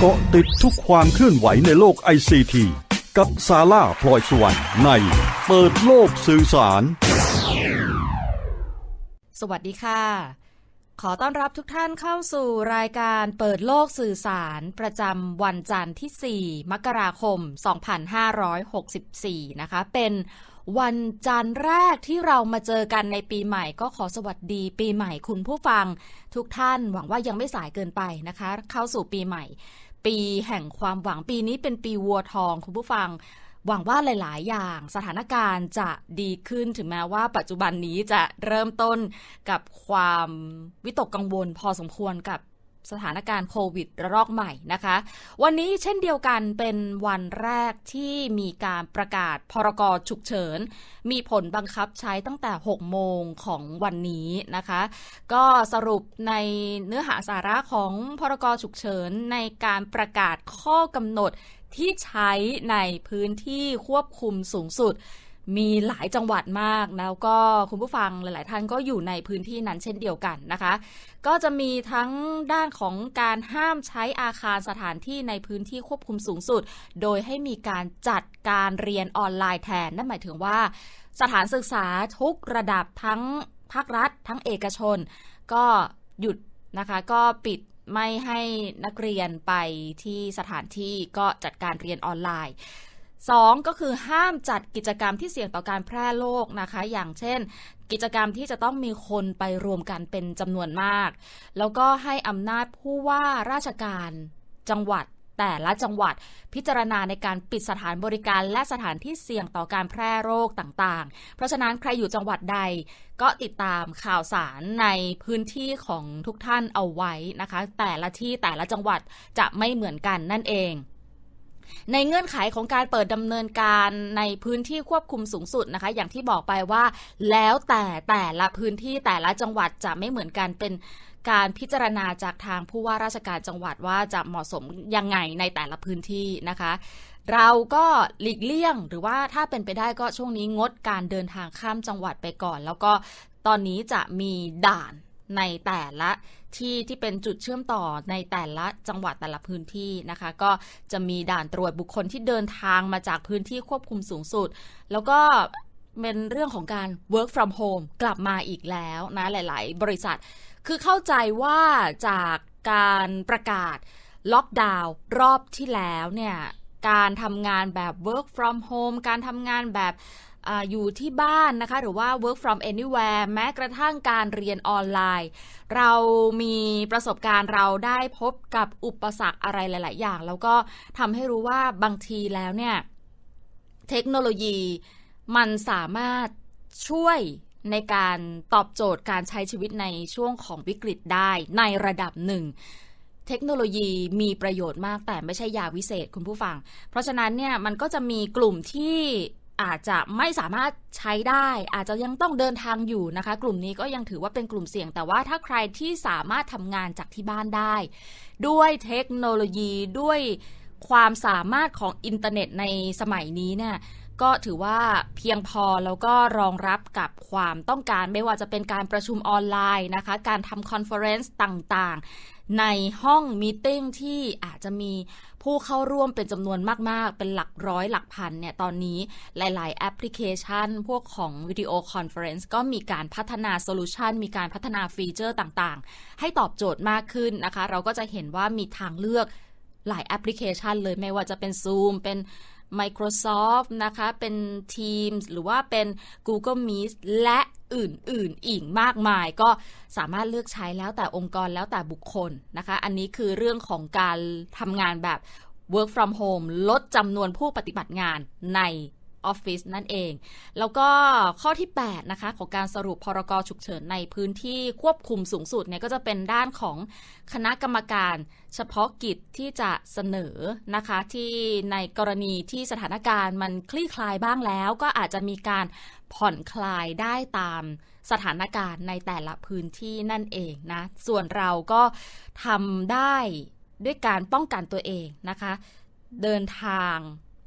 เกาะติดทุกความเคลื่อนไหวในโลกไอซีทีกับซาร่าพลอยสวรรค์ในเปิดโลกสื่อสาร สวัสดีค่ะ ขอต้อนรับทุกท่านเข้าสู่รายการเปิดโลกสื่อสาร ประจำวันจันทร์ที่ 4 มกราคม 2564 นะคะ เป็นวันจันทร์แรกที่เรามาเจอกันในปีใหม่ก็ขอสวัสดีปีใหม่คุณผู้ฟังทุกท่านหวังว่ายังไม่สายเกินไปนะคะ เข้าสู่ปีใหม่ ปีแห่งความหวังปีนี้เป็นปีวัวทองคุณผู้ฟัง หวังว่าหลาย ๆ อย่างสถานการณ์จะดีขึ้นถึงแม้ว่าปัจจุบันนี้จะเริ่มต้นกับความวิตกกังวลพอสมควรกับ สถานการณ์โควิดระลอกใหม่นะคะ วันนี้เช่นเดียวกันเป็นวันแรกที่มีการประกาศพรกฉุกเฉิน มีผลบังคับใช้ตั้งแต่ 6 โมงของวันนี้นะคะ ก็สรุปในเนื้อหาสาระของพรกฉุกเฉินในการประกาศข้อกำหนดที่ใช้ในพื้นที่ควบคุมสูงสุด มีหลายจังหวัดมาก แล้วก็คุณผู้ฟังหลาย ๆ ท่านก็อยู่ในพื้นที่นั้นเช่นเดียวกันนะคะ ก็จะมีทั้งด้านของการห้ามใช้อาคารสถานที่ในพื้นที่ควบคุมสูงสุด โดยให้มีการจัดการเรียนออนไลน์แทน นั่นหมายถึงว่า สถานศึกษาทุกระดับทั้งภาครัฐ ทั้งเอกชน ก็หยุดนะคะก็ปิดไม่ให้นักเรียนไปที่สถานที่ก็จัดการเรียนออนไลน์ 2 ก็คือห้ามจัดกิจกรรมที่เสี่ยงต่อการแพร่โรคนะคะ อย่างเช่น กิจกรรมที่จะต้องมีคนไปรวมกันเป็นจำนวนมาก แล้วก็ให้อำนาจผู้ว่าราชการจังหวัดแต่ละจังหวัดพิจารณาในการปิดสถานบริการและสถานที่เสี่ยงต่อการแพร่โรคต่างๆ เพราะฉะนั้นใครอยู่จังหวัดใด ก็ติดตามข่าวสารในพื้นที่ของทุกท่านเอาไว้นะคะ แต่ละที่แต่ละจังหวัดจะไม่เหมือนกันนั่นเอง ในเงื่อนไขของการเปิดดำเนินการในพื้นที่ควบคุมสูงสุดนะคะ อย่างที่บอกไปว่า แล้วแต่แต่ละพื้นที่แต่ละจังหวัดจะไม่เหมือนกันเป็นการพิจารณาจากทางผู้ว่าราชการจังหวัดว่าจะเหมาะสมยังไงในแต่ละพื้นที่นะคะ เราก็หลีกเลี่ยงหรือว่าถ้าเป็นไปได้ก็ช่วงนี้งดการเดินทางข้ามจังหวัดไปก่อน แล้วก็ตอนนี้จะมีด่านในแต่ละ ที่ที่เป็นจุดเชื่อมต่อในแต่ละจังหวัดแต่ละพื้นที่นะคะ ก็จะมีด่านตรวจบุคคลที่เดินทางมาจากพื้นที่ควบคุมสูงสุด แล้วก็เป็นเรื่องของการ work from home กลับมาอีกแล้วนะหลาย ๆ บริษัท คือเข้าใจว่าจากการประกาศล็อกดาวน์รอบที่แล้วเนี่ยการทำงานแบบ work from home การทำงานแบบ ออยู่ที่บ้านนะคะ หรือว่า work from anywhere แม้กระทั่งการเรียนออนไลน์ เรามีประสบการณ์เราได้พบกับอุปสรรคอะไรหลาย ๆ อย่าง แล้วก็ทำให้รู้ว่าบางทีแล้วเนี่ย เทคโนโลยีมันสามารถช่วยในการตอบโจทย์การใช้ชีวิตในช่วงของวิกฤตได้ในระดับหนึ่ง เทคโนโลยีมีประโยชน์มากแต่ไม่ใช่ยาวิเศษคุณผู้ฟัง เพราะฉะนั้นเนี่ยมันก็จะมีกลุ่มที่ อาจจะไม่สามารถใช้ได้ อาจจะยังต้องเดินทางอยู่นะคะ กลุ่มนี้ก็ยังถือว่าเป็นกลุ่มเสี่ยง แต่ว่าถ้าใครที่สามารถทำงานจากที่บ้านได้ ด้วยเทคโนโลยีด้วยความสามารถของอินเทอร์เน็ตในสมัยนี้เนี่ยก็ถือว่าเพียงพอแล้วก็รองรับกับความต้องการไม่ว่าจะเป็นการประชุมออนไลน์นะคะ การทำคอนเฟอเรนซ์ต่างๆ ในห้องมีติ้งที่อาจจะมี ผู้เข้าร่วมเป็นจำนวนมาก ๆ เป็นหลักร้อยหลักพันเนี่ยตอนนี้หลาย ๆ แอปพลิเคชัน พวกของวิดีโอคอนเฟอเรนซ์ก็มีการพัฒนาโซลูชันมีการพัฒนาฟีเจอร์ต่างๆ ให้ตอบโจทย์มากขึ้นนะคะ เราก็จะเห็นว่ามีทางเลือกหลายแอปพลิเคชันเลยไม่ว่าจะเป็น Zoom เป็น Microsoft นะคะ เป็น Teams หรือว่าเป็น Google Meet และอื่นๆ อีกมากมาย ก็สามารถเลือกใช้แล้วแต่องค์กรแล้วแต่บุคคลนะคะ อันนี้คือเรื่องของการทำงานแบบ work from home ลดจำนวนผู้ปฏิบัติงานในออฟฟิศนั่นเอง แล้วก็ข้อที่ 8 นะคะ ของการสรุปพรกฉุกเฉินในพื้นที่ควบคุมสูงสุดเนี่ยก็จะเป็นด้านของคณะกรรมการเฉพาะกิจที่จะเสนอนะคะที่ในกรณีที่สถานการณ์มันคลี่คลายบ้างแล้ว ก็อาจจะมีการผ่อนคลายได้ตามสถานการณ์ในแต่ละพื้นที่นั่นเองนะ ส่วนเราก็ทำได้ ด้วยการป้องกันตัวเองนะคะ เดินทาง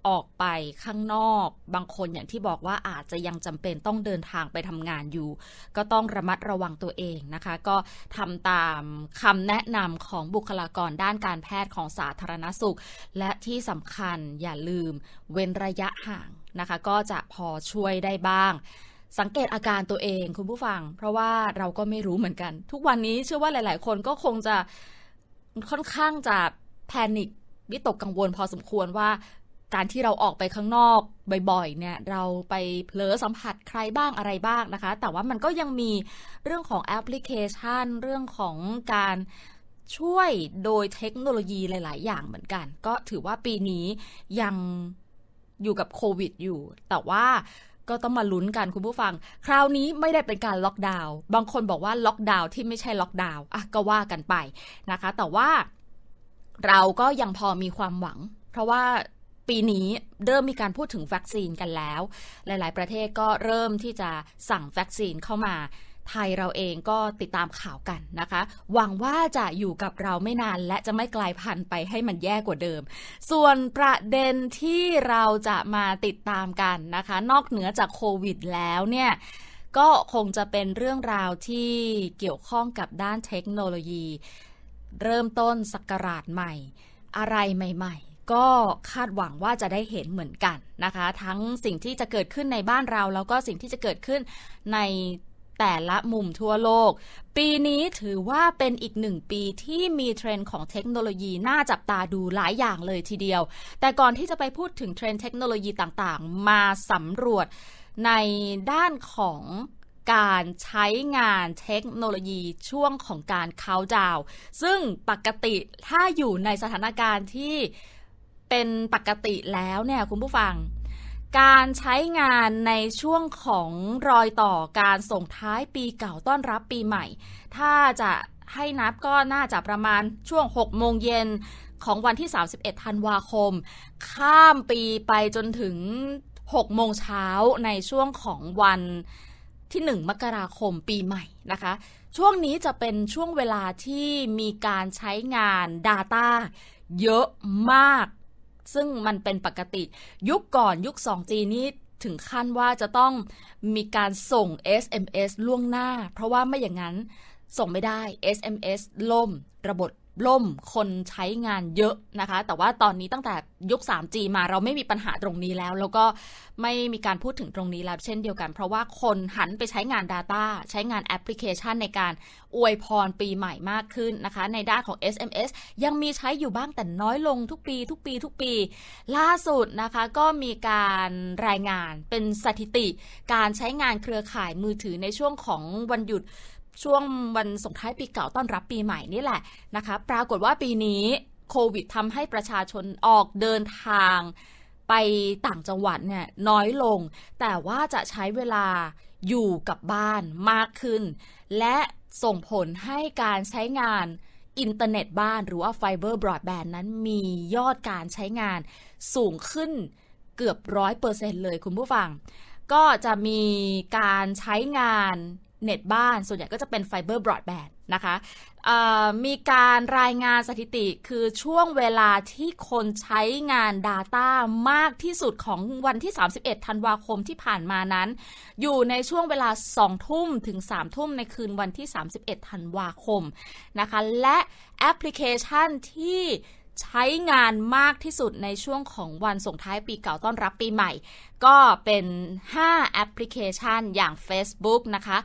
ออกไปข้างนอก บางคนอย่างที่บอกว่าอาจจะยังจำเป็นต้องเดินทางไปทำงานอยู่ ก็ต้องระมัดระวังตัวเองนะคะ ก็ทำตามคำแนะนำของบุคลากรด้านการแพทย์ของสาธารณสุข และที่สำคัญอย่าลืมเว้นระยะห่างนะคะ ก็จะพอช่วยได้บ้างสังเกตอาการตัวเองคุณผู้ฟัง เพราะว่าเราก็ไม่รู้เหมือนกัน ทุกวันนี้เชื่อว่าหลาย ๆ คนก็คงจะ ค่อนข้างจะแพนิควิตกกังวลพอสมควรว่าการที่เราออกไปข้างนอกบ่อยๆ เนี่ย เราไปเผลอสัมผัสใครบ้างอะไรบ้างนะคะ แต่ว่ามันก็ยังมีเรื่องของแอปพลิเคชัน เรื่องของการช่วยโดยเทคโนโลยีหลาย ๆ อย่างเหมือนกัน ก็ถือว่าปีนี้ยังอยู่กับโควิดอยู่ แต่ว่า ก็ต้องมาลุ้นกันคุณผู้ฟัง คราวนี้ไม่ได้เป็นการล็อกดาวน์บางคนบอกว่าล็อกดาวน์ที่ไม่ใช่ล็อกดาวน์อะก็ว่ากันไปนะคะ แต่ว่าเราก็ยังพอมีความหวัง เพราะว่าปีนี้เริ่มมีการพูดถึงวัคซีนกันแล้ว หลาย ๆ ประเทศก็เริ่มที่จะสั่งวัคซีนเข้ามา ไทยเราเองก็ติดตามข่าวกันนะคะ หวังว่าจะอยู่กับเราไม่นานและจะไม่กลายพันธุ์ไปให้มันแย่กว่าเดิม ส่วนประเด็นที่เราจะมาติดตามกันนะคะ นอกเหนือจากโควิดแล้วเนี่ยก็คงจะเป็นเรื่องราวที่เกี่ยวข้องกับด้านเทคโนโลยี เริ่มต้นศักราชใหม่ อะไรใหม่ๆ ก็คาดหวังว่าจะได้เห็นเหมือนกันนะคะ ทั้งสิ่งที่จะเกิดขึ้นในบ้านเรา แล้วก็สิ่งที่จะเกิดขึ้นใน แต่ละมุมทั่วโลก ปีนี้ถือว่าเป็นอีกหนึ่งปีที่มีเทรนด์ของเทคโนโลยีน่าจับตาดูหลายอย่างเลยทีเดียว แต่ก่อนที่จะไปพูดถึงเทรนด์เทคโนโลยีต่างๆ มาสำรวจในด้านของการใช้งานเทคโนโลยีช่วงของการเคาน์ดาว ซึ่งปกติถ้าอยู่ในสถานการณ์ที่เป็นปกติแล้วเนี่ยคุณผู้ฟัง การใช้งานในช่วงของรอยต่อการส่งท้ายปีเก่าต้อนรับปีใหม่ ถ้าจะให้นับก็น่าจะประมาณช่วง 6 โมงเย็นของวันที่ 31 ธันวาคม ข้ามปีไปจนถึง 6 โมงเช้าในช่วงของวันที่ 1 มกราคมปีใหม่นะคะ ช่วงนี้จะเป็นช่วงเวลาที่มีการใช้งาน Data เยอะมาก ซึ่งมันเป็นปกติยุคก่อนยุค 2G นี้ถึงขั้นว่าจะต้องมีการส่ง SMS ล่วงหน้า เพราะว่าไม่อย่างนั้นส่งไม่ได้ SMS ล่ม ระบบ ล่มคนใช้งานเยอะนะคะ แต่ว่าตอนนี้ตั้งแต่ยุค 3G มาเราไม่มีปัญหาตรงนี้แล้ว แล้วก็ไม่มีการพูดถึงตรงนี้แล้วเช่นเดียวกัน เพราะว่าคนหันไปใช้งาน Data ใช้งานแอปพลิเคชันในการอวยพรปีใหม่มากขึ้นนะคะ ในด้านของ SMS ยังมีใช้อยู่บ้างแต่น้อยลงทุกปี ทุกปี ทุกปี ล่าสุดนะคะก็มีการรายงานเป็นสถิติ การใช้งานเครือข่ายมือถือในช่วงของวันหยุด ช่วงวันส่งท้ายปีเก่าต้อนรับปีใหม่นี่แหละนะคะ ปรากฏว่าปีนี้โควิดทำให้ประชาชนออกเดินทางไปต่างจังหวัดเนี่ยน้อยลง แต่ว่าจะใช้เวลาอยู่กับบ้านมากขึ้น และส่งผลให้การใช้งานอินเทอร์เน็ตบ้านหรือว่าไฟเบอร์บรอดแบนด์นั้นมียอดการใช้งานสูงขึ้นเกือบร้อยเปอร์เซ็นเลยคุณผู้ฟัง ก็จะมีการใช้งาน เน็ตบ้านส่วนใหญ่ก็จะเป็นไฟเบอร์บรอดแบนด์นะคะมีการรายงานสถิติคือช่วงเวลาที่คนใช้งาน Data มากที่สุดของวันที่ 31 ธันวาคมที่ผ่านมานั้น อยู่ในช่วงเวลา 2 ทุ่มถึง 3 ทุ่มในคืนวันที่ 31 ธันวาคมนะคะ และแอปพลิเคชันที่ ใช้งานมากที่สุดในช่วงของวันส่งท้ายปีเก่าต้อนรับปีใหม่ ก็เป็น 5 แอปพลิเคชันอย่าง Facebook นะคะ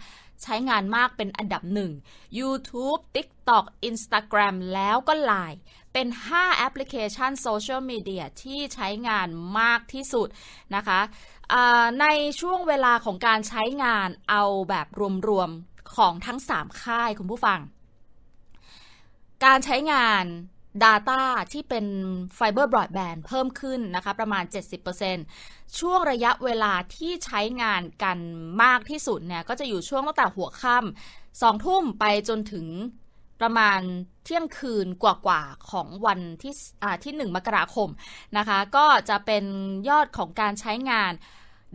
ใช้งานมากเป็นอันดับหนึ่ง YouTube TikTok Instagram แล้วก็ Line เป็น 5 แอปพลิเคชันโซเชียลมีเดียที่ใช้งานมากที่สุดนะคะในช่วงเวลาของการใช้งานเอาแบบรวม ๆ ของทั้ง 3 ค่ายคุณผู้ฟัง การใช้งาน Data ที่เป็นไฟเบอร์บรอดแบนด์เพิ่มขึ้นนะคะ ประมาณ 70%ช่วงระยะเวลาที่ใช้งานกันมากที่สุดเนี่ย ก็จะอยู่ช่วงตั้งแต่หัวค่ำสองทุ่มไปจนถึงประมาณเที่ยงคืนกว่าๆของวันที่อ่าที่ 1 มกราคมนะคะ ก็จะเป็นยอดของการใช้งาน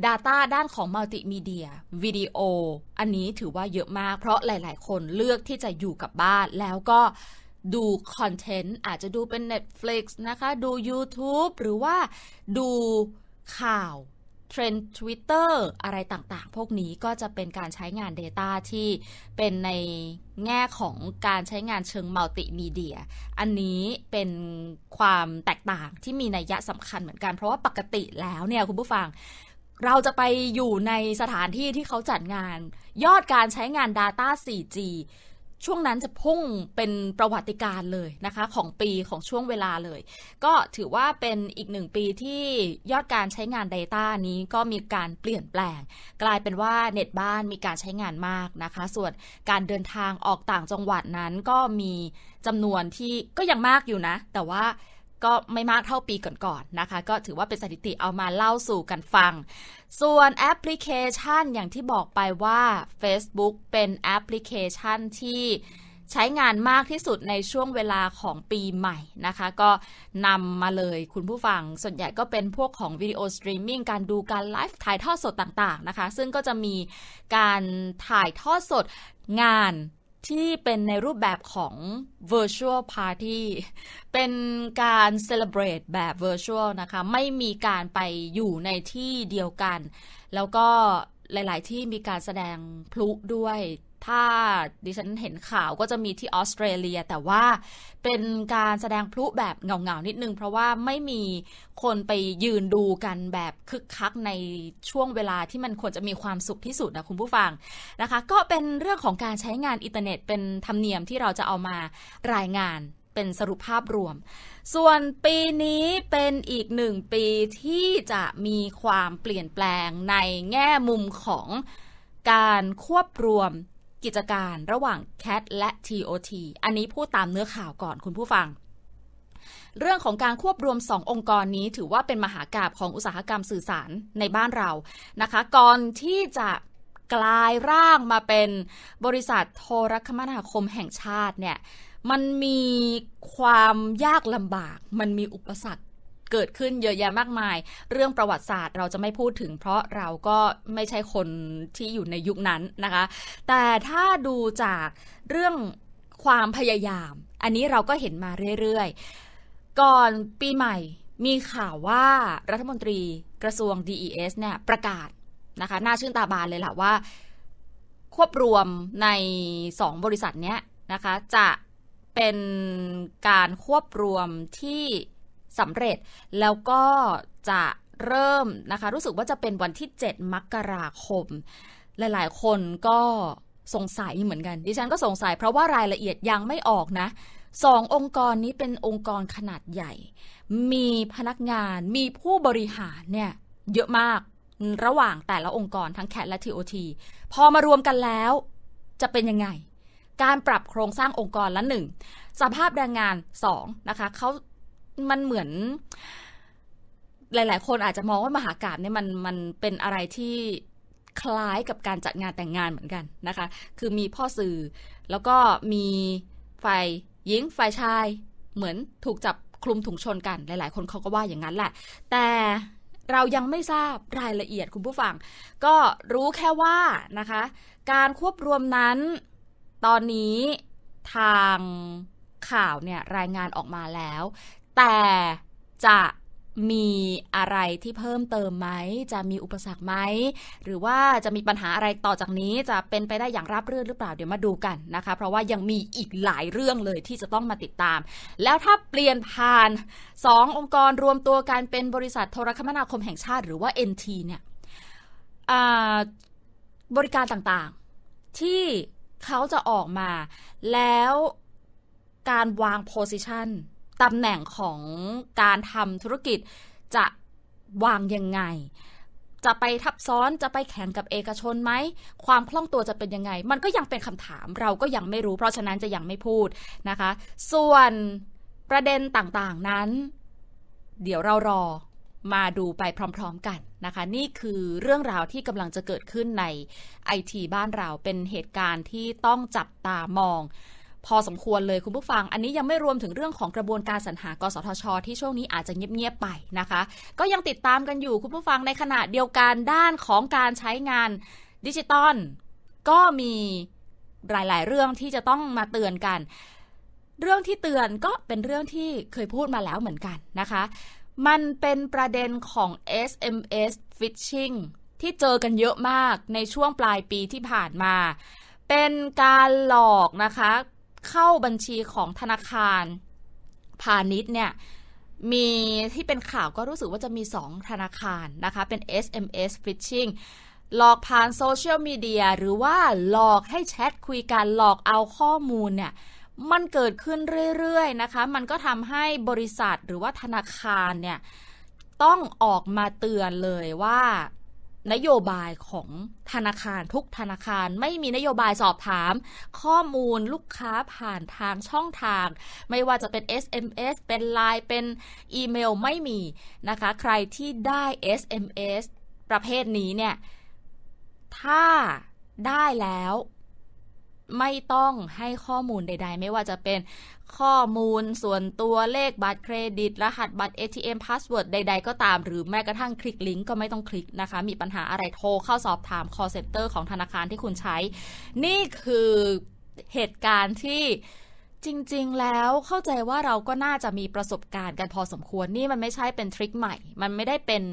Data ด้านของมัลติมีเดียวิดีโอ อันนี้ถือว่าเยอะมากเพราะหลาย ๆ คนเลือกที่จะอยู่กับบ้านแล้วก็ ดูคอนเทนต์อาจจะดูเป็น Netflix นะคะ ดู YouTube หรือว่าดูข่าวเทรนด์ Twitter อะไรต่างๆ พวกนี้ก็จะเป็นการใช้งาน Data ที่เป็นในแง่ของการใช้งานเชิงมัลติมีเดีย อันนี้เป็นความแตกต่างที่มีนัยยะสำคัญเหมือนกัน เพราะว่าปกติแล้วเนี่ยคุณผู้ฟังเราจะไปอยู่ในสถานที่ที่เขาจัดงาน ยอดการใช้งาน Data 4G ช่วงนั้นจะพุ่งเป็นประวัติการเลยนะคะของปีของช่วงเวลาเลย ก็ถือว่าเป็นอีกหนึ่งปีที่ยอดการใช้งาน Data นี้ก็มีการเปลี่ยนแปลง กลายเป็นว่าเน็ตบ้านมีการใช้งานมากนะคะ ส่วนการเดินทางออกต่างจังหวัดนั้นก็มีจำนวนที่ก็ยังมากอยู่นะ แต่ว่า ก็ไม่มากเท่าปีก่อนๆนะคะ ก็ถือว่าเป็นสถิติเอามาเล่าสู่กันฟัง ส่วนแอปพลิเคชันอย่างที่บอกไปว่า Facebook เป็นแอปพลิเคชันที่ใช้งานมากที่สุดในช่วงเวลาของปีใหม่นะคะ ก็นำมาเลยคุณผู้ฟัง ส่วนใหญ่ก็เป็นพวกของวิดีโอสตรีมมิ่งการดูการไลฟ์ถ่ายทอดสดต่างๆนะคะ ซึ่งก็จะมีการถ่ายทอดสดงาน ที่เป็นในรูปแบบของ virtual party เป็นการ celebrate แบบ virtual นะคะ ไม่มีการไปอยู่ในที่เดียวกัน แล้วก็หลาย ๆ ที่มีการแสดงพลุด้วย ถ้าดิฉันเห็นข่าวก็จะมีที่ออสเตรเลีย แต่ว่าเป็นการแสดงพลุแบบเงาๆนิดนึง เพราะว่าไม่มีคนไปยืนดูกันแบบคึกคักในช่วงเวลาที่มันควรจะมีความสุขที่สุดนะคุณผู้ฟังนะคะ ก็เป็นเรื่องของการใช้งานอินเทอร์เน็ต เป็นธรรมเนียมที่เราจะเอามารายงานเป็นสรุปภาพรวม ส่วนปีนี้เป็นอีกหนึ่งปีที่จะมีความเปลี่ยนแปลงในแง่มุมของการควบรวม กิจการระหว่าง CAT และ TOT อันนี้พูดตามเนื้อข่าวก่อนคุณผู้ฟัง เรื่องของการควบรวม 2 องค์กรนี้ถือว่าเป็นมหากาบของอุตสาหกรรมสื่อสารในบ้านเรานะคะ ก่อนที่จะกลายร่างมาเป็นบริษัทโทรคมนาคมแห่งชาติเนี่ยมันมีความยากลำบาก มันมีอุปสรรค เกิดขึ้นเยอะแยะมากมาย เรื่องประวัติศาสตร์เราจะไม่พูดถึง เพราะเราก็ไม่ใช่คนที่อยู่ในยุคนั้นนะคะ แต่ถ้าดูจากเรื่องความพยายาม อันนี้เราก็เห็นมาเรื่อยๆ ก่อนปีใหม่มีข่าวว่ารัฐมนตรีกระทรวง DES เนี่ยประกาศนะคะน่าชื่นตาบานเลยแหละว่า ควบรวมใน 2 บริษัทเนี้ยนะคะจะเป็นการควบรวมที่ สำเร็จ แล้วก็จะเริ่มนะคะ รู้สึกว่าจะเป็นวันที่ 7 มกราคม หลายๆ คนก็สงสัยเหมือนกัน ดิฉันก็สงสัยเพราะว่ารายละเอียดยังไม่ออกนะสององค์กรนี้เป็นองค์กรขนาดใหญ่ มีพนักงาน มีผู้บริหารเนี่ยเยอะมากระหว่างแต่ละองค์กรทั้งแคทและ TOT พอมารวมกันแล้ว จะเป็นยังไง การปรับโครงสร้างองค์กรละหนึ่งสภาพแรงงานสองนะคะเขา มันเหมือน หลาย ๆ คนอาจจะมองว่ามหากาบเนี่ยมันมันเป็นอะไรที่คล้ายกับการจัดงานแต่งงานเหมือนกันนะคะ คือมีพ่อสื่อ แล้วก็มีฝ่ายหญิงฝ่ายชาย เหมือนถูกจับคลุมถุงชนกัน หลาย ๆ คนเขาก็ว่าอย่างนั้นแหละ แต่เรายังไม่ทราบรายละเอียดคุณผู้ฟัง ก็รู้แค่ว่านะคะ การควบรวมนั้น ตอนนี้ทางข่าวเนี่ยรายงานออกมาแล้ว แต่จะมีอะไรที่เพิ่มเติมไหม จะมีอุปสรรคไหม หรือว่าจะมีปัญหาอะไรต่อจากนี้จะเป็นไปได้อย่างราบรื่นหรือเปล่าเดี๋ยวมาดูกันนะคะ เพราะว่ายังมีอีกหลายเรื่องเลยที่จะต้องมาติดตาม แล้วถ้าเปลี่ยนผ่าน 2 องค์กรรวมตัวกันเป็นบริษัทโทรคมนาคมแห่งชาติ หรือว่า NT เนี่ยอ่าบริการต่างๆ ที่เขาจะออกมา แล้วการวางโพสิชัน ตำแหน่งของการทำธุรกิจจะวางยังไง จะไปทับซ้อนจะไปแข่งกับเอกชนไหม ความคล่องตัวจะเป็นยังไง มันก็ยังเป็นคำถามเราก็ยังไม่รู้ เพราะฉะนั้นจะยังไม่พูดนะคะ ส่วนประเด็นต่างๆนั้น เดี๋ยวเรารอมาดูไปพร้อม ๆกันนะคะ นี่คือเรื่องราวที่กำลังจะเกิดขึ้นในไอทีบ้านเราเป็นเหตุการณ์ที่ต้องจับตามอง พอสมควรเลยคุณผู้ฟัง อันนี้ยังไม่รวมถึงเรื่องของกระบวนการสรรหากสทช ที่ช่วงนี้อาจจะเงียบๆไปนะคะ ก็ยังติดตามกันอยู่คุณผู้ฟังในขณะเดียวกันด้านของการใช้งานดิจิตอลก็มีหลาย ๆ เรื่องที่จะต้องมาเตือนกัน เรื่องที่เตือนก็เป็นเรื่องที่เคยพูดมาแล้วเหมือนกันนะคะ มันเป็นประเด็นของ SMS phishing ที่เจอกันเยอะมากในช่วงปลายปีที่ผ่านมา เป็นการหลอกนะคะ เข้าบัญชีของธนาคารพาณิชย์เนี่ยมีที่เป็นข่าวก็รู้สึกว่าจะมี 2 ธนาคารนะคะเป็น SMS phishing หลอกผ่านโซเชียลมีเดียหรือว่าหลอกให้แชทคุยกันหลอกเอาข้อมูลเนี่ยมันเกิดขึ้นเรื่อยๆนะคะ มันก็ทำให้บริษัทหรือว่าธนาคารเนี่ยต้องออกมาเตือนเลยว่า นโยบายของธนาคารทุกธนาคารไม่มีนโยบายสอบถาม ข้อมูลลูกค้าผ่านทางช่องทาง ไม่ว่าจะเป็น SMS เป็น Line เป็นอีเมลไม่มีนะคะ ใครที่ได้ SMS ประเภทนี้เนี่ย ถ้าได้แล้ว ไม่ต้องให้ข้อมูลใด ๆ ไม่ว่าจะเป็นข้อมูลส่วนตัวเลขบัตรเครดิต รหัสบัตร ATM พาสเวิร์ดใด ๆ ก็ตาม หรือแม้กระทั่งคลิกลิงก์ก็ไม่ต้องคลิกนะคะ มีปัญหาอะไรโทรเข้าสอบถาม call center ของธนาคารที่คุณใช้ นี่คือเหตุการณ์ที่จริง ๆ แล้วเข้าใจว่าเราก็น่าจะมีประสบการณ์กันพอสมควรนี่มันไม่ใช่เป็นทริคใหม่ มันไม่ได้เป็น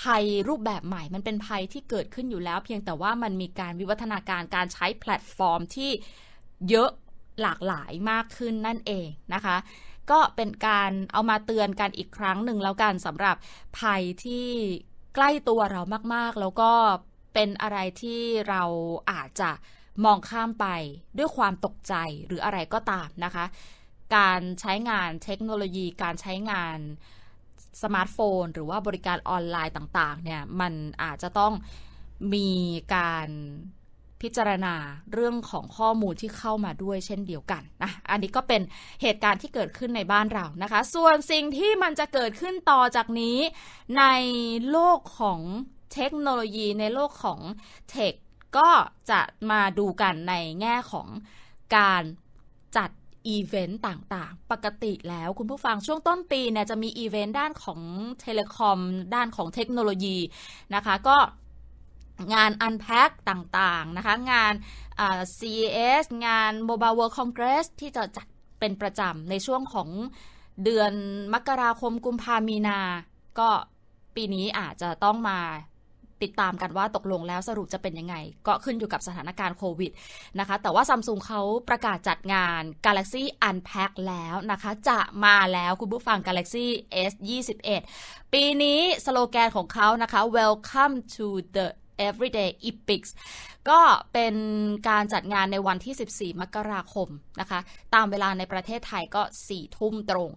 ภัยรูปแบบใหม่ มันเป็นภัยที่เกิดขึ้นอยู่แล้ว เพียงแต่ว่ามันมีการวิวัฒนาการการใช้แพลตฟอร์มที่เยอะหลากหลายมากขึ้นนั่นเองนะคะ ก็เป็นการเอามาเตือนกันอีกครั้งหนึ่งแล้วกันสำหรับภัยที่ใกล้ตัวเรามากๆ แล้วก็เป็นอะไรที่เราอาจจะมองข้ามไปด้วยความตกใจหรืออะไรก็ตามนะคะ การใช้งานเทคโนโลยีการใช้งาน สมาร์ทโฟน หรือว่าบริการออนไลน์ต่างๆเนี่ยมันอาจจะต้องมีการพิจารณาเรื่องของข้อมูลที่เข้ามาด้วยเช่นเดียวกันนะอันนี้ก็เป็นเหตุการณ์ที่เกิดขึ้นในบ้านเรานะคะ ส่วนสิ่งที่มันจะเกิดขึ้นต่อจากนี้ในโลกของเทคโนโลยีในโลกของเทคก็จะมาดูกันในแง่ของการจัด อีเวนต์ต่างๆ ปกติแล้วคุณผู้ฟังช่วงต้นปีเนี่ยจะมีอีเวนต์ด้านของเทเลคอม ด้านของเทคโนโลยีนะคะ ก็งาน Unpack ต่างๆนะคะ งาน CES งาน Mobile World Congress ที่จะจัดเป็นประจำในช่วงของเดือนมกราคมกุมภามีนา ก็ปีนี้อาจจะต้องมา ติดตามกันว่าตกลงแล้วสรุปจะเป็นยังไง ก็ขึ้นอยู่กับสถานการณ์โควิดนะคะ แต่ว่าซัมซุงเขาประกาศจัดงาน Galaxy Unpack แล้วนะคะ จะมาแล้วคุณผู้ฟัง Galaxy S 21ปีนี้สโลแกนของเขานะคะ Welcome to the Everyday Epics ก็เป็นการจัดงานในวันที่ 14 มกราคมนะคะ ตามเวลาในประเทศไทยก็ 4 ทุ่มตรง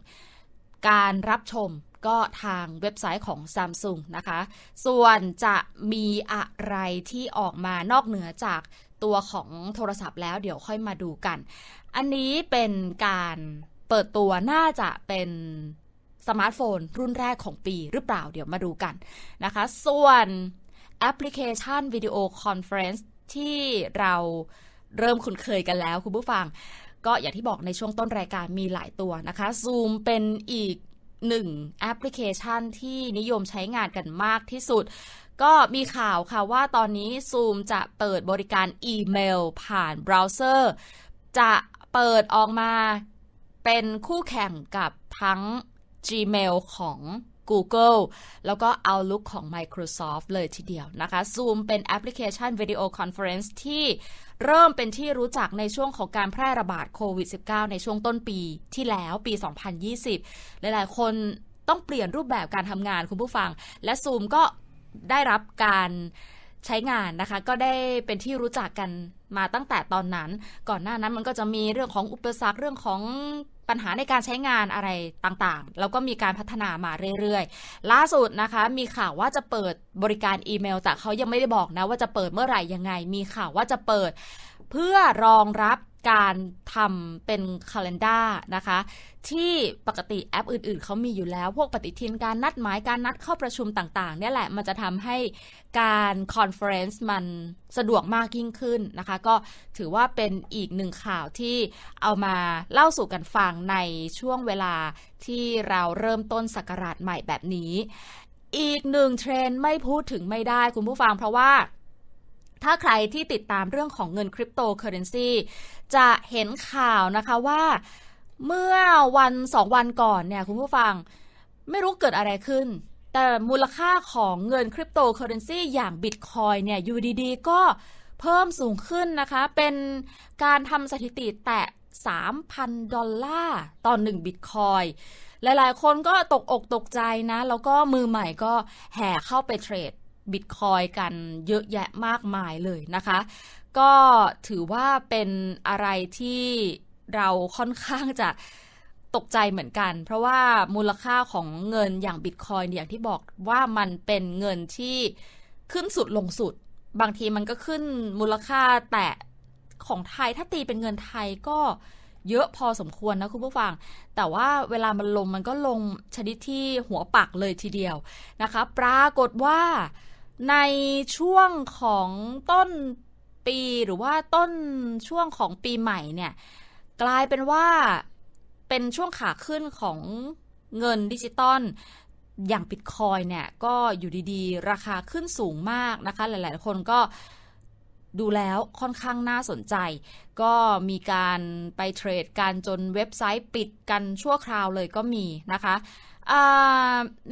การรับชม ก็ทางเว็บไซต์ของ Samsung นะคะ ส่วนจะมีอะไรที่ออกมานอกเหนือจากตัวของโทรศัพท์แล้วเดี๋ยวค่อยมาดูกัน อันนี้เป็นการเปิดตัวน่าจะเป็นสมาร์ทโฟนรุ่นแรกของปีหรือเปล่าเดี๋ยวมาดูกันนะคะ ส่วนแอปพลิเคชันวิดีโอคอนเฟรนซ์ที่เราเริ่มคุ้นเคยกันแล้วคุณผู้ฟัง ก็อย่างที่บอกในช่วงต้นรายการมีหลายตัวนะคะ Zoom เป็นอีก หนึ่งแอปพลิเคชันที่นิยมใช้งานกันมากที่สุด ก็มีข่าวค่ะว่าตอนนี้ Zoom จะเปิดบริการอีเมลผ่านเบราว์เซอร์ จะเปิดออกมาเป็นคู่แข่งกับทั้ง Gmail ของ Google แล้วก็ Outlook ของ Microsoft เลยทีเดียวนะคะ Zoom เป็นแอปพลิเคชันวิดีโอคอนเฟอเรนซ์ที่เริ่มเป็นที่รู้จักในช่วงของการแพร่ระบาดโควิด -19 ในช่วงต้นปีที่แล้วปี 2020 หลายๆ คนต้องเปลี่ยนรูปแบบการทำงานคุณผู้ฟัง และ Zoom ก็ได้รับการใช้งานนะคะ ก็ได้เป็นที่รู้จักกัน มาตั้งแต่ตอนนั้น ก่อนหน้านั้นมันก็จะมีเรื่องของอุปสรรคเรื่องของปัญหาในการใช้งานอะไรต่างๆ แล้วก็มีการพัฒนามาเรื่อยๆ ล่าสุดนะคะ มีข่าวว่าจะเปิดบริการอีเมล แต่เขายังไม่ได้บอกนะว่าจะเปิดเมื่อไหร่ยังไง มีข่าวว่าจะเปิด เพื่อรองรับการทำเป็น calendar นะคะ ที่ปกติแอปอื่นๆ เขามีอยู่แล้ว พวกปฏิทินการนัดหมายการนัดเข้าประชุมต่างๆ เนี่ยแหละ มันจะทำให้การคอนเฟอเรนซ์มันสะดวกมากยิ่งขึ้นนะคะ ก็ถือว่าเป็นอีกหนึ่งข่าวที่เอามาเล่าสู่กันฟังในช่วงเวลาที่เราเริ่มต้นศักราชใหม่แบบนี้ อีกหนึ่งเทรนไม่พูดถึงไม่ได้คุณผู้ฟังเพราะว่า ถ้าใครที่ติดตามเรื่องของเงินคริปโตเคอเรนซีจะเห็นข่าวนะคะว่าเมื่อวันสองวันก่อนเนี่ยคุณผู้ฟังไม่รู้เกิดอะไรขึ้น แต่มูลค่าของเงินคริปโตเคอเรนซีอย่างบิตคอยเนี่ยอยู่ดีๆ ก็เพิ่มสูงขึ้นนะคะ เป็นการทำสถิติแตะ 3,000 ดอลลาร์ต่อ1บิตคอยหลายๆ คนก็ตกอกตกใจนะ แล้วก็มือใหม่ก็แห่เข้าไปเทรด บิตคอยกันเยอะแยะมากมายเลยนะคะ ก็ถือว่าเป็นอะไรที่เราค่อนข้างจะตกใจเหมือนกัน เพราะว่ามูลค่าของเงินอย่างบิตคอยน์อย่างที่บอกว่ามันเป็นเงินที่ขึ้นสุดลงสุด บางทีมันก็ขึ้นมูลค่าแต่ของไทยถ้าตีเป็นเงินไทยก็เยอะพอสมควรนะคุณผู้ฟัง แต่ว่าเวลามันลงมันก็ลงชนิดที่หัวปักเลยทีเดียวนะคะ ปรากฏว่า ในช่วงของต้นปีหรือว่าต้นช่วงของปีใหม่เนี่ย กลายเป็นว่าเป็นช่วงขาขึ้นของเงินดิจิตอลอย่างบิตคอยเนี่ย ก็อยู่ดีๆ ราคาขึ้นสูงมากนะคะ หลายๆ คนก็ดูแล้วค่อนข้างน่าสนใจ ก็มีการไปเทรดกันจนเว็บไซต์ปิดกันชั่วคราวเลยก็มีนะคะ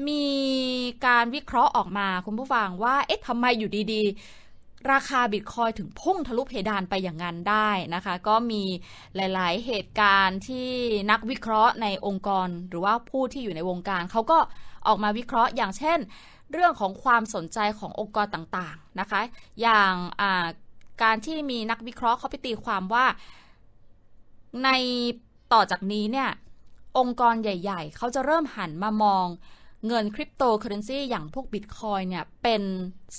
มีการวิเคราะห์ออกมาคุณผู้ฟังว่า เอ๊ะทำไมอยู่ดีๆ ราคาบิตคอยถึงพุ่งทะลุเพดานไปอย่างนั้นได้นะคะ ก็มีหลาย ๆ เหตุการณ์ที่นักวิเคราะห์ในองค์กร หรือว่าผู้ที่อยู่ในวงการเขาก็ออกมาวิเคราะห์อย่างเช่น เรื่องของความสนใจขององค์กรต่างๆนะคะ อย่างาการที่มีนักวิเคราะห์เขาไปตีความว่าในต่อจากนี้เนี่ย องค์กรใหญ่ ๆ เขาจะเริ่มหันมามองเงินคริปโตเคอเรนซีอย่างพวกบิตคอยเนี่ยเป็น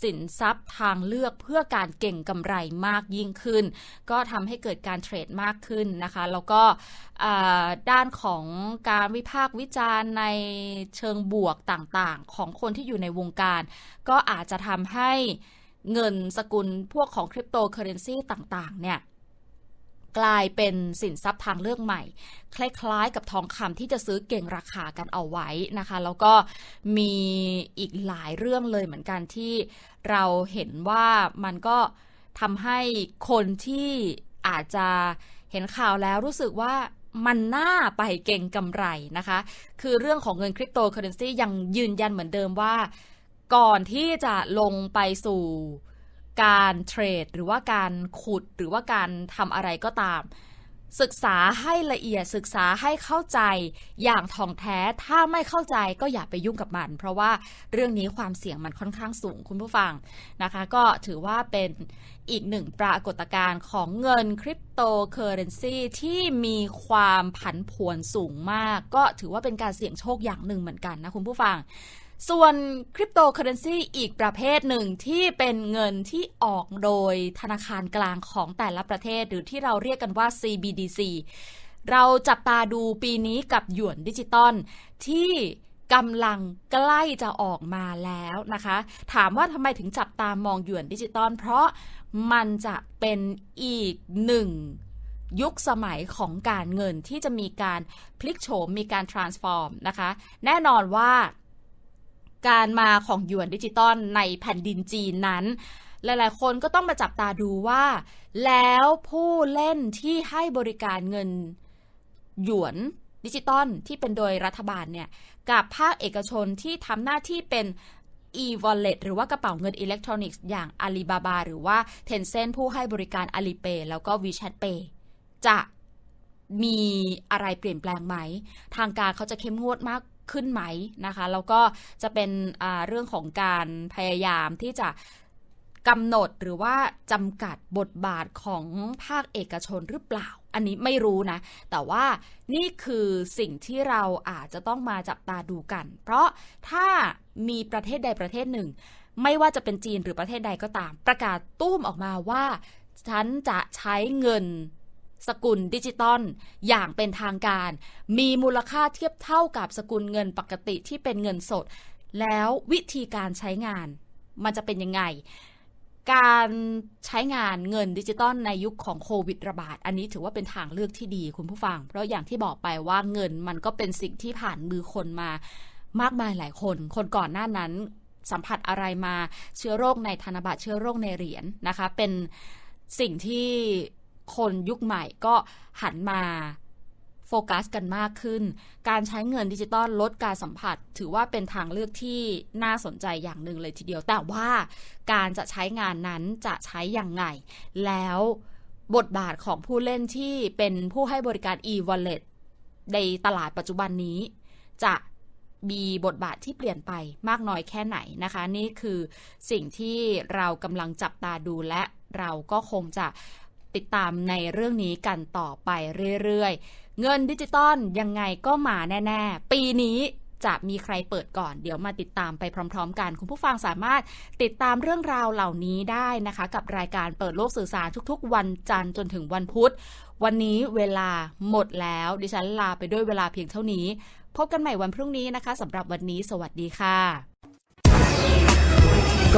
สินทรัพย์ทางเลือกเพื่อการเก่งกำไรมากยิ่งขึ้น ก็ทำให้เกิดการเทรดมากขึ้นนะคะ แล้วก็ด้านของการวิพากษ์วิจารณ์ในเชิงบวกต่างๆ ของคนที่อยู่ในวงการ ก็อาจจะทำให้เงินสกุลพวกของคริปโตเคอเรนซีต่างๆเนี่ย กลายเป็นสินทรัพย์ทางเลือกใหม่ คล้ายๆ กับทองคำที่จะซื้อเก่งราคากันเอาไว้นะคะ แล้วก็มีอีกหลายเรื่องเลยเหมือนกันที่เราเห็นว่ามันก็ทำให้คนที่อาจจะเห็นข่าวแล้วรู้สึกว่ามันน่าไปเก่งกำไรนะคะ คือเรื่องของเงินคริปโตเคอเรนซียังยืนยันเหมือนเดิมว่า ก่อนที่จะลงไปสู่ การเทรด หรือว่าการขุดหรือว่าการทำอะไรก็ตาม ศึกษาให้ละเอียดศึกษาให้เข้าใจอย่างท่องแท้ถ้าไม่เข้าใจก็อย่าไปยุ่งกับมัน เพราะว่าเรื่องนี้ความเสี่ยงมันค่อนข้างสูงคุณผู้ฟังนะคะ ก็ถือว่าเป็นอีกหนึ่งปรากฏการณ์ของเงินคริปโตเคอเรนซีที่มีความผันผวนสูงมาก ก็ถือว่าเป็นการเสี่ยงโชคอย่างหนึ่งเหมือนกันนะคุณผู้ฟัง ส่วนคริปโตเคอเรนซีอีกประเภทหนึ่งที่เป็นเงินที่ออกโดยธนาคารกลางของแต่ละประเทศ หรือที่เราเรียกกันว่า CBDC เราจับตาดูปีนี้กับหยวนดิจิตอลที่กำลังใกล้จะออกมาแล้วนะคะ ถามว่าทำไมถึงจับตามองหยวนดิจิตอลเพราะมันจะเป็นอีกหนึ่งยุคสมัยของการเงินที่จะมีการพลิกโฉมมีการ transform นะคะ แน่นอนว่า การมาของหยวนดิจิตอลในแผ่นดินจีนนั้น หลายๆ คนก็ต้องมาจับตาดูว่า แล้วผู้เล่นที่ให้บริการเงินหยวนดิจิตอลที่เป็นโดยรัฐบาลเนี่ย กับภาคเอกชนที่ทำหน้าที่เป็น e-wallet หรือว่ากระเป๋าเงินอิเล็กทรอนิกส์อย่าง Alibaba หรือว่า Tencent ผู้ให้บริการ Alipay แล้วก็ WeChat Pay จะมีอะไรเปลี่ยนแปลงไหม ทางการเขาจะเข้มงวดมาก ขึ้นไหมนะคะ แล้วก็จะเป็นเรื่องของการพยายามที่จะกำหนดหรือว่าจำกัดบทบาทของภาคเอกชนหรือเปล่า อันนี้ไม่รู้นะ แต่ว่านี่คือสิ่งที่เราอาจจะต้องมาจับตาดูกัน เพราะถ้ามีประเทศใดประเทศหนึ่ง ไม่ว่าจะเป็นจีนหรือประเทศใดก็ตาม ประกาศตุ้มออกมาว่า ฉันจะใช้เงิน สกุลดิจิตอลอย่างเป็นทางการ มีมูลค่าเทียบเท่ากับสกุลเงินปกติที่เป็นเงินสด แล้ววิธีการใช้งาน มันจะเป็นยังไง การใช้งานเงินดิจิตอลในยุคของโควิดระบาด อันนี้ถือว่าเป็นทางเลือกที่ดีคุณผู้ฟัง เพราะอย่างที่บอกไปว่าเงินมันก็เป็นสิ่งที่ผ่านมือคนมามากมายหลายคน คนก่อนหน้านั้นสัมผัสอะไรมาเชื้อโรคในธนบัตรเชื้อโรคในเหรียญนะคะ เป็นสิ่งที่ คนยุคใหม่ก็หันมาโฟกัสกันมากขึ้น การใช้เงินดิจิตอลลดการสัมผัส ถือว่าเป็นทางเลือกที่น่าสนใจอย่างหนึ่งเลยทีเดียว แต่ว่าการจะใช้งานนั้นจะใช้อย่างไง แล้วบทบาทของผู้เล่นที่เป็นผู้ให้บริการ e-wallet ในตลาดปัจจุบันนี้ จะมีบทบาทที่เปลี่ยนไปมากน้อยแค่ไหนนะคะ นี่คือสิ่งที่เรากำลังจับตาดูและเราก็คงจะ ติดตามในเรื่องนี้กันต่อไปเรื่อยๆ เงินดิจิตอลยังไงก็มาแน่ๆ ปีนี้จะมีใครเปิดก่อน เดี๋ยวมาติดตามไปพร้อม ๆ กัน คุณผู้ฟังสามารถติดตามเรื่องราวเหล่านี้ได้นะคะ กับรายการเปิดโลกสื่อสารทุกๆ วันจันทร์จนถึงวันพุธ วันนี้เวลาหมดแล้ว ดิฉันลาไปด้วยเวลาเพียงเท่านี้ พบกันใหม่วันพรุ่งนี้นะคะสำหรับวันนี้ สวัสดีค่ะ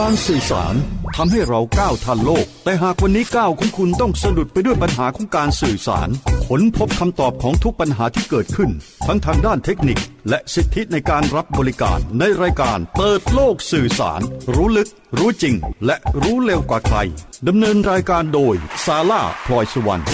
การสื่อสารทำให้เราก้าวทันโลก แต่หากวันนี้ก้าวของคุณต้องสะดุดไปด้วยปัญหาของการสื่อสารค้นพบคำตอบของทุกปัญหาที่เกิดขึ้น ทั้งทางด้านเทคนิค และสิทธิในการรับบริการในรายการเปิดโลกสื่อสาร รู้ลึก รู้จริง และรู้เร็วกว่าใครดำเนินรายการโดยซาร่าพลอยสุวรรณ